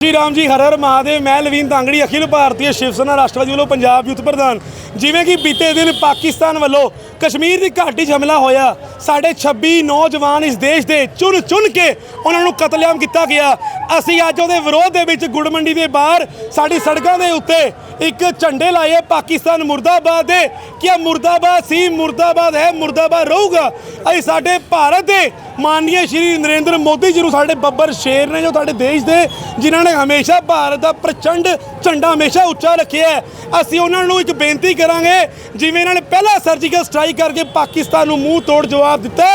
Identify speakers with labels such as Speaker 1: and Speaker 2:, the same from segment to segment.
Speaker 1: ਸ਼੍ਰੀ ਰਾਮ ਜੀ ਹਰ ਹਰ ਮਹਾਦੇਵ, ਮੈਂ ਲਵੀਨ ਤਾਂਗੜੀ, ਅਖਿਲ ਭਾਰਤੀ ਸ਼ਿਵ ਸੈਨਾ, ਰਾਸ਼ਟਰਵਾਦੀ ਵੱਲੋਂ ਪੰਜਾਬ ਯੂਥ ਪ੍ਰਧਾਨ। ਜਿਵੇਂ ਕਿ ਬੀਤੇ ਦਿਨ ਪਾਕਿਸਤਾਨ ਵੱਲੋਂ ਕਸ਼ਮੀਰ ਦੀ ਘਾਟੀ 'ਚ ਹਮਲਾ ਹੋਇਆ। ਸਾਡੇ 26 ਨੌਜਵਾਨ ਇਸ ਦੇਸ਼ ਦੇ ਚੁਣ ਚੁਣ ਕੇ ਉਹਨਾਂ ਨੂੰ ਕਤਲੇਆਮ ਕੀਤਾ ਗਿਆ। ਅਸੀਂ ਅੱਜ ਉਹਦੇ ਵਿਰੋਧ ਦੇ ਵਿੱਚ ਗੁੜ ਮੰਡੀ ਦੇ ਬਾਹਰ ਸਾਡੀ ਸੜਕਾਂ ਦੇ ਉੱਤੇ ਇੱਕ ਝੰਡੇ ਲਾਏ ਪਾਕਿਸਤਾਨ ਮੁਰਦਾਬਾਦ ਦੇ ਕਿ ਮੁਰਦਾਬਾਦ ਸੀ, ਮੁਰਦਾਬਾਦ ਹੈ, ਮੁਰਦਾਬਾਦ ਰਹੂਗਾ। ਅਸੀਂ ਸਾਡੇ ਭਾਰਤ ਦੇ ਮਾਨਨੀय ਸ਼੍ਰੀ ਨਰਿੰਦਰ ਮੋਦੀ ਜੀ ਨੂੰ ਸਾਡੇ ਬੱਬਰ ਸ਼ੇਰ ਨੇ ਜੋ ਸਾਡੇ ਦੇਸ਼ ਦੇ, ਜਿਨ੍ਹਾਂ ਨੇ ਹਮੇਸ਼ਾ ਭਾਰਤ ਦਾ ਪ੍ਰਚੰਡ ਝੰਡਾ ਹਮੇਸ਼ਾ ਉੱਚਾ ਰੱਖਿਆ ਅਸੀਂ ਉਹਨਾਂ ਨੂੰ ਇੱਕ ਬੇਨਤੀ ਕਰਾਂਗੇ, ਜਿਵੇਂ ਇਹਨਾਂ ਨੇ ਪਹਿਲਾ ਸਰਜੀਕਲ ਸਟ੍ਰਾਈਕ ਕਰਕੇ ਪਾਕਿਸਤਾਨ ਨੂੰ ਮੂੰਹ ਤੋੜ ਜਵਾਬ ਦਿੱਤਾ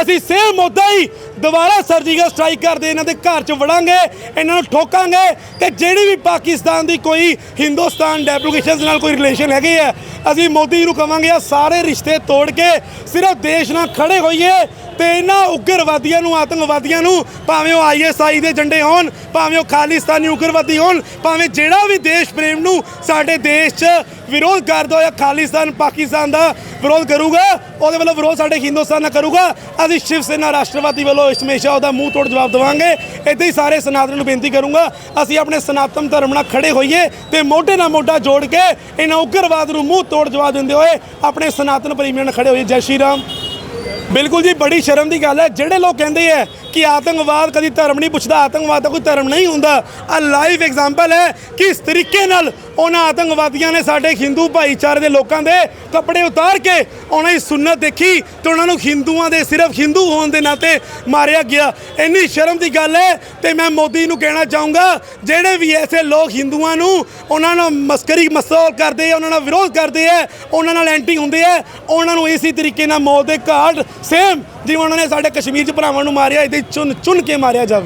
Speaker 1: ਅਸੀਂ ਸੇਮ ਮੁੱਦਾ ਹੀ ਦੁਬਾਰਾ ਸਰਜੀਕਲ ਸਟ੍ਰਾਈਕ ਕਰਦੇ, ਇਹਨਾਂ ਦੇ ਘਰ 'ਚ ਵੜਾਂਗੇ, ਇਹਨਾਂ ਨੂੰ ਠੋਕਾਂਗੇ ਤੇ ਜਿਹੜੀ ਵੀ ਪਾਕਿਸਤਾਨ ਦੀ ਕੋਈ ਹਿੰਦੁਸਤਾਨ ਡੈਪਲੀਕੇਸ਼ਨਸ ਨਾਲ ਕੋਈ ਰਿਲੇਸ਼ਨ ਹੈਗੇ ਹੈ, ਅਸੀਂ ਮੋਦੀ ਜੀ ਨੂੰ ਕਵਾਂਗੇ ਆ ਸਾਰੇ ਰਿਸ਼ਤੇ ਤੋੜ ਕੇ ਸਿਰਫ ਦੇਸ਼ ਨਾਲ ਖੜੇ ਹੋਈਏ ਤੇ ਇਹਨਾਂ ਉਗਰਵਾਦੀਆਂ ਨੂੰ, ਆਤੰਕਵਾਦੀਆਂ ਨੂੰ, ਭਾਵੇਂ ਉਹ ਆਈਐਸਆਈ ਦੇ ਝੰਡੇ ਹੋਣ, ਭਾਵੇਂ ਉਹ ਖਾਲਿਸਤਾਨੀ ਉਗਰਵਾਦੀ ਹੋਣ, ਭਾਵੇਂ ਜਿਹੜਾ ਵੀ ਦੇਸ਼ ਪ੍ਰੇਮ ਨੂੰ ਸਾਡੇ ਦੇਸ਼ 'ਚ ਵਿਰੋਧ ਕਰਦਾ ਹੋਇਆ ਖਾਲਿਸਤਾਨ, ਪਾਕਿਸਤਾਨ ਦਾ ਵਿਰੋਧ ਕਰੂਗਾ, ਉਹਦੇ ਵੱਲੋਂ ਵਿਰੋਧ ਸਾਡੇ ਹਿੰਦੁਸਤਾਨ ਨਾਲ ਕਰੂਗਾ, ਅਸੀਂ ਸ਼ਿਵ ਸੈਨਾ ਰਾਸ਼ਟਰਵਾਦੀ ਵੱਲੋਂ ਹਮੇਸ਼ਾ ਉਹਦਾ ਮੂੰਹ ਤੋੜ ਜਵਾਬ ਦੇਵਾਂਗੇ। ਇੱਦਾਂ ਹੀ ਸਾਰੇ ਸਨਾਤਨ ਨੂੰ ਬੇਨਤੀ ਕਰੂੰਗਾ, ਅਸੀਂ ਆਪਣੇ ਸਨਾਤਨ ਧਰਮ ਨਾਲ ਖੜੇ ਹੋਈਏ ਤੇ ਮੋਢੇ ਨਾਲ ਮੋਢਾ ਜੋੜ ਕੇ ਇਹਨਾਂ ਉਗਰਵਾਦ ਨੂੰ ਮੂੰਹ ਤੋੜ ਜਵਾਬ ਦਿੰਦੇ ਹੋਏ ਆਪਣੇ ਸਨਾਤਨ ਪ੍ਰੇਮੀਆਂ ਨਾਲ ਖੜੇ ਹੋਈਏ। ਜੈ ਸ਼੍ਰੀ ਰਾਮ। ਬਿਲਕੁਲ ਜੀ, ਬੜੀ ਸ਼ਰਮ ਦੀ ਗੱਲ ਹੈ। ਜਿਹੜੇ ਲੋਕ ਕਹਿੰਦੇ ਆ ਕਿ ਆਤੰਕਵਾਦ ਕਦੀ ਧਰਮ ਨਹੀਂ ਪੁੱਛਦਾ, ਆਤੰਕਵਾਦ ਦਾ ਕੋਈ ਧਰਮ ਨਹੀਂ ਹੁੰਦਾ। ਆ ਲਾਈਵ ਐਗਜ਼ਾਮਪਲ ਹੈ ਕਿ ਇਸ ਤਰੀਕੇ ਨਾਲ ਉਹਨਾਂ ਆਤੰਕਵਾਦੀਆਂ ਨੇ ਸਾਡੇ ਹਿੰਦੂ ਭਾਈਚਾਰੇ ਦੇ ਲੋਕਾਂ ਦੇ ਕੱਪੜੇ ਉਤਾਰ ਕੇ ਉਹਨਾਂ ਦੀ ਸੁਨਨਤ ਦੇਖੀ ਤੇ ਉਹਨਾਂ ਨੂੰ ਹਿੰਦੂਆਂ ਦੇ ਸਿਰਫ ਹਿੰਦੂ ਹੋਣ ਦੇ ਨਾਤੇ ਮਾਰਿਆ ਗਿਆ। ਇੰਨੀ ਸ਼ਰਮ ਦੀ ਗੱਲ ਹੈ ਤੇ ਮੈਂ ਮੋਦੀ ਨੂੰ ਕਹਿਣਾ ਚਾਹੂੰਗਾ, ਜਿਹੜੇ ਵੀ ਐਸੇ ਲੋਕ ਹਿੰਦੂਆਂ ਨੂੰ ਉਹਨਾਂ ਨਾਲ ਮਸਕਰੀ ਮਸੌਲ ਕਰਦੇ ਆ, ਉਹਨਾਂ ਨਾਲ ਵਿਰੋਧ ਕਰਦੇ ਆ, ਉਹਨਾਂ ਨਾਲ ਐਂਟੀ ਹੁੰਦੇ ਆ, ਉਹਨਾਂ ਨੂੰ ਇਸੇ ਤਰੀਕੇ ਨਾਲ ਮੌਤ ਦੇ ਘਾਟ ਸੇਮ ਜਿਵੇਂ ਉਹਨਾਂ ਨੇ ਸਾਡੇ ਕਸ਼ਮੀਰ 'ਚ ਭਰਾਵਾਂ ਨੂੰ ਮਾਰਿਆ, ਇਹਦੇ ਚੁਣ ਚੁਣ ਕੇ ਮਾਰਿਆ ਜਾਵੇ।